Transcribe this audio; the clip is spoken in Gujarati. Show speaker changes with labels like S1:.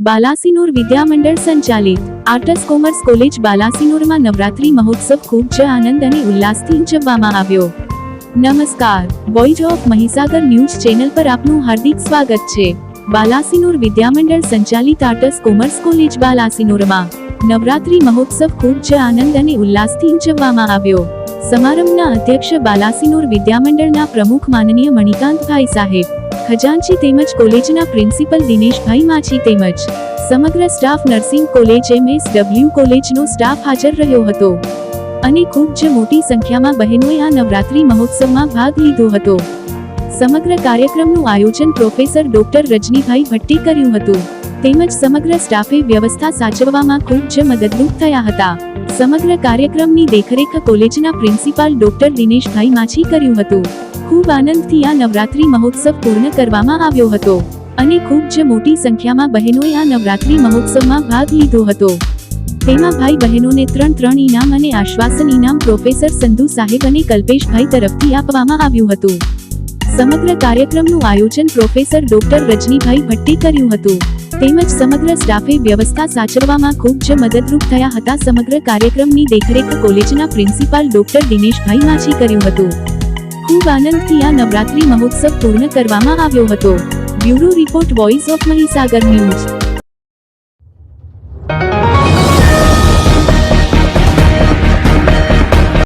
S1: બાલાસિનોર વિદ્યામંડળ સંચાલિત આર્ટસ કોમર્સ કોલેજ બાલાસિનોરમાં નવરાત્રી મહોત્સવ ખૂબ જ આનંદ અને ઉલ્લાસથી ઉજવવામાં આવ્યો. નમસ્કાર voice of Mahisagar news channel પર આપનું હાર્દિક સ્વાગત છે. બાલાસિનોર વિદ્યામંડળ સંચાલિત આર્ટસ કોમર્સ કોલેજ બાલાસિનોરમાં નવરાત્રી મહોત્સવ ખૂબ જ આનંદ અને ઉલ્લાસથી ઉજવવામાં આવ્યો. સમારંભના અધ્યક્ષ બાલાસિનોર વિદ્યામંડળના પ્રમુખ માનનીય મણિકાંતભાઈ સાહેબ ખજાનચી તેમજ કોલેજના પ્રિન્સિપલ દિનેશભાઈ માછી તેમજ સમગ્ર staff nursing college MS W કોલેજનો staff હાજર રહ્યો હતો અને ખૂબ જ મોટી સંખ્યામાં બહેનોએ આ નવરાત્રી મહોત્સવમાં ભાગ લીધો હતો. સમગ્ર કાર્યક્રમનું આયોજન પ્રોફેસર ડોક્ટર રજનીભાઈ ભટ્ટી કર્યું હતું. તેમજ સમગ્ર સ્ટાફે વ્યવસ્થા સાચવવામાં ખૂબ જ મદદરૂપ થયા હતા. સમગ્ર કાર્યક્રમની દેખરેખ કોલેજના પ્રિન્સિપાલ ડોક્ટર દિનેશભાઈ માછી કર્યું હતું. ખૂબ આનંદથી આ નવરાત્રી મહોત્સવ પૂર્ણ કરવામાં આવ્યો હતો અને ખૂબ જ મોટી સંખ્યામાં બહેનોએ આ નવરાત્રી મહોત્સવમાં ભાગ લીધો હતો. તેમાં ભાઈ બહેનોને ત્રણ ત્રણ ઇનામ અને આશ્વાસન ઇનામ પ્રોફેસર સંધુ સાહેબ અને કલ્પેશભાઈ તરફથી આપવામાં આવ્યું હતું. સમગ્ર કાર્યક્રમનું આયોજન પ્રોફેસર ડોક્ટર રજનીભાઈ ભટ્ટે કર્યું હતું. તેમજ સમગ્ર સ્ટાફે વ્યવસ્થા સાચવવામાં ખૂબ જ મદદરૂપ થયા હતા. સમગ્ર કાર્યક્રમની દેખરેખ કોલેજના પ્રિન્સિપાલ ડોક્ટર દિનેશભાઈ માછી કર્યું હતું. ખૂબ આનંદથી આ નવરાત્રી મહોત્સવ પૂર્ણ કરવામાં આવ્યો હતો. Bureau report voice of Mahisagar news